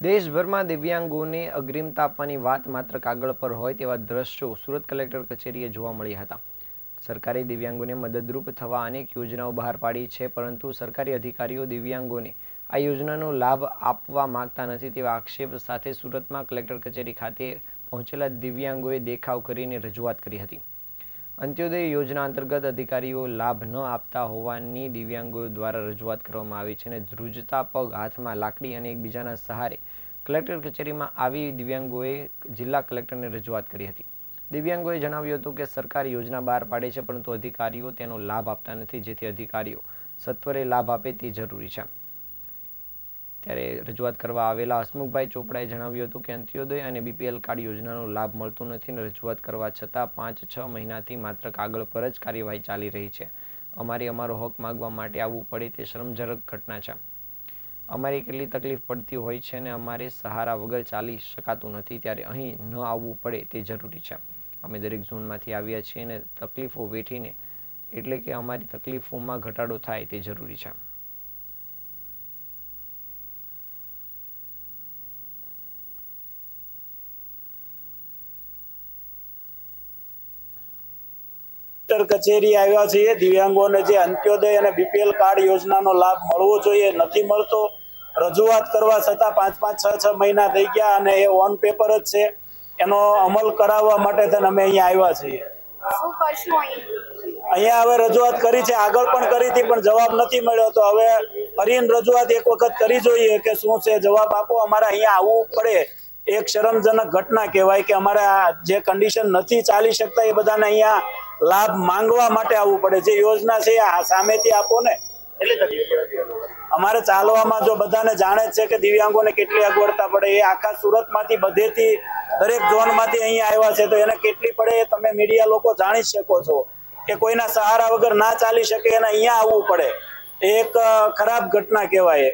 દેશભરમાં દિવ્યાંગોને અગ્રિમતા આપવાની વાત માત્ર કાગળ પર હોય તેવા દ્રશ્યો સુરત કલેક્ટર કચેરીએ જોવા મળ્યા હતા. સરકારે દિવ્યાંગોને મદદરૂપ થવા અનેક યોજનાઓ બહાર પાડી છે, પરંતુ સરકારી અધિકારીઓ દિવ્યાંગોને આ યોજનાનો લાભ આપવા માંગતા નથી તેવા આક્ષેપ સાથે સુરતમાં કલેક્ટર કચેરી ખાતે પહોંચેલા દિવ્યાંગોએ દેખાવ કરીને રજૂઆત કરી હતી. અંત્યોદય યોજના અંતર્ગત અધિકારીઓ લાભ ન આપતા હોવાની દિવ્યાંગો દ્વારા રજૂઆત કરવામાં આવી છે અને ધ્રુજતા પગ હાથમાં લાકડી અને એકબીજાના સહારે કલેક્ટર કચેરીમાં આવી દિવ્યાંગોએ જિલ્લા કલેક્ટરને રજૂઆત કરી હતી. દિવ્યાંગોએ જણાવ્યું હતું કે સરકાર યોજના બહાર પાડે છે, પરંતુ અધિકારીઓ તેનો લાભ આપતા નથી, જેથી અધિકારીઓ સત્વરે લાભ આપે તે જરૂરી છે. ત્યારે રજૂઆત કરવા આવેલા હસમુખભાઈ ચોપડાએ જણાવ્યું હતું કે અંત્યોદય અને બીપીએલ કાર્ડ યોજનાનો લાભ મળતો નથી અને રજૂઆત કરવા છતાં પાંચ છ મહિનાથી માત્ર કાગળ પર જ કાર્યવાહી ચાલી રહી છે. અમારે અમારો હક માગવા માટે આવવું પડે તે શરમજનક ઘટના છે. અમારે કેટલી તકલીફ પડતી હોય છે અને અમારે સહારા વગર ચાલી શકાતું નથી ત્યારે અહીં ન આવવું પડે તે જરૂરી છે. અમે દરેક ઝોનમાંથી આવ્યા છીએ અને તકલીફો વેઠીને, એટલે કે અમારી તકલીફોમાં ઘટાડો થાય તે જરૂરી છે. કલેક્ટર કચેરી આવ્યા છીએ. દિવ્યાંગોને જે અંત્યોદય અને બીપીએલ કાર્ડ યોજનાનો લાભ મળવો જોઈએ નથી મળતો. રજૂઆત કરવા છતાં પાંચ પાંચ છ છ મહિના થઈ ગયા અને એ ઓન પેપર જ છે. એનો અમલ કરાવવા માટે થઈને અમે અહીંયા આવ્યા છીએ. અહીંયા હવે રજૂઆત કરી છે. આગળ પણ કરી હતી પણ જવાબ નથી મળ્યો. તો હવે ફરીને રજૂઆત એક વખત કરી જોઈએ કે શું છે? જવાબ આપો. અમારે અહીંયા આવવું પડે. એક શરમજનક ઘટના કહેવાય કે અમારે જે કન્ડિશન નથી ચાલી શકતા એ બધાને અહીંયા લાભ માંગવા માટે આવવું પડે. જે યોજના છે આ સામેથી આપો ને. અમારે ચાલવામાં જો બધાને જાણે છે કે દિવ્યાંગોને કેટલી અગવડતા પડે એ આખા સુરતમાંથી બધેથી દરેક ઝોનમાંથી અહીંયા આવ્યા છે તો એને કેટલી પડે એ તમે મીડિયા લોકો જાણી જ શકો છો કે કોઈના સહારા વગર ના ચાલી શકે એને અહીંયા આવવું પડે. એ એક ખરાબ ઘટના કહેવાય.